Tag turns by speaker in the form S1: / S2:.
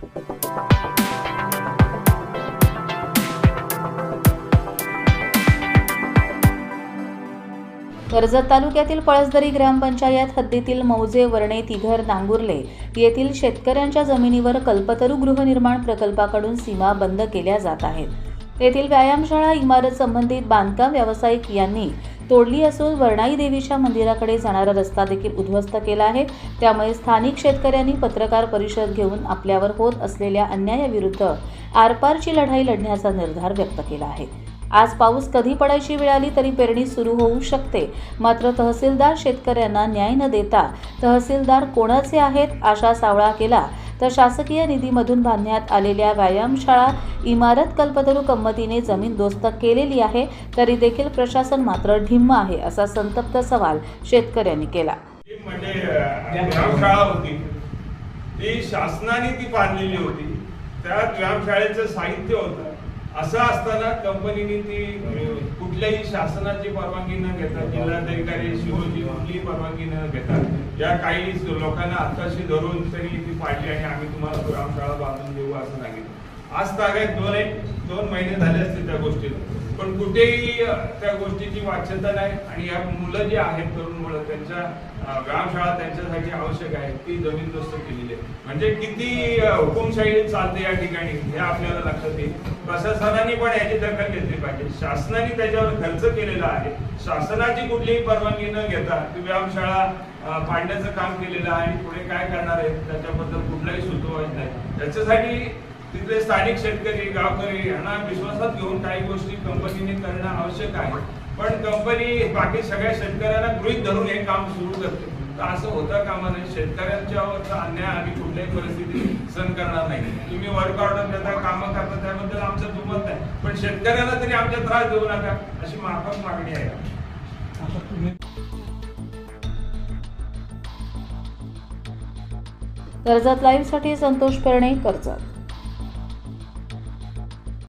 S1: कर्जत तालुक्यातील पळसदरी ग्रामपंचायत हद्दीतील मौजे वर्णे तिघर नांगुर्ले येथील शेतकऱ्यांच्या जमिनीवर कल्पतरू गृहनिर्माण प्रकल्पाकडून सीमा बंद केल्या जात आहेत. येथील व्यायामशाळा इमारत संबंधित बांधकाम व्यावसायिक यांनी तोडली असून वर्णाई देवीच्या मंदिराकडे जाणारा रस्ता देखील उद्ध्वस्त केला आहे. त्यामुळे स्थानिक शेतकऱ्यांनी पत्रकार परिषद घेऊन आपल्यावर होत असलेल्या अन्यायाविरुद्ध आरपारची लढाई लढण्याचा निर्धार व्यक्त केला आहे. आज पाऊस कधी पडायची वेळ आली तरी पेरणी सुरू होऊ शकते. मात्र तहसीलदार शेतकऱ्यांना न्याय न देता तहसीलदार कोणाचे आहेत आशा सावळा केला तर शासकीय निधीमधून बांधण्यात आलेल्या व्यायामशाळा इमारत कल्पतरू कंमतीने जमीन दोस्त केलेली आहे तरी देखील प्रशासन मात्र ढिम्म आहे असा संतप्त सवाल शेतकऱ्यांनी केला.
S2: म्हणजे, व्यायामशाळा होती ती शासनाने ती बांधलेली होती. त्या व्यायामशाळेचं साहित्य होतं. असं असताना कंपनीने ती कुठल्याही शासनाची परवानगी न घेता जिल्हाधिकारी शिवजी कुठलीही परवानगी न घेता या काही लोकांना हाताशी धरून तरी ती पाडली आणि आम्ही तुम्हाला व्यायामशाळा बांधून देऊ असं सांगितलं. आज तागायत दोन एक दोन महिने झाले असतील त्या गोष्टीला. पण कुठेही त्या गोष्टीची वाच्यता नाही आणि या मुलं जी आहेत तरुण मुलं त्यांच्या अ, व्यायामशाळा त्यांच्यासाठी आवश्यक आहे ती जमीनदोस्त केलेली आहे. म्हणजे किती हुकुमशाही चालते या ठिकाणी हे आपल्याला लक्षात येईल. प्रशासनाने पण याची दखल घेतली पाहिजे. शासनाने त्याच्यावर खर्च केलेला आहे. शासनाची कुठलीही परवानगी न घेता ती व्यायामशाळा पाडण्याचं काम केलेलं आहे आणि पुढे काय करणार आहे त्याच्याबद्दल कुठलाही सुचवायचं नाही. त्याच्यासाठी तिथले स्थानिक शेतकरी गावकरी यांना विश्वासात घेऊन काही गोष्टी कंपनीने करणं आवश्यक आहे. पण कंपनी बाकी सगळ्या शेतकऱ्यांना गृहित धरून हे काम सुरू करते. तर असं होता कामा नये शेतकऱ्यांच्यावरचा अन्याय आम्ही कुठल्याही परिस्थितीत सहन करणार नाही. तुम्ही वर्क ऑर्डर देता कामं करता त्याबद्दल आमचं दुमत नाही. पण शेतकऱ्यांना तरी आमच्या त्रास देऊ नका अशी माफक मागणी आहे.
S1: कर्जत लाईव्हसाठी संतोष पेरणे कर्जत.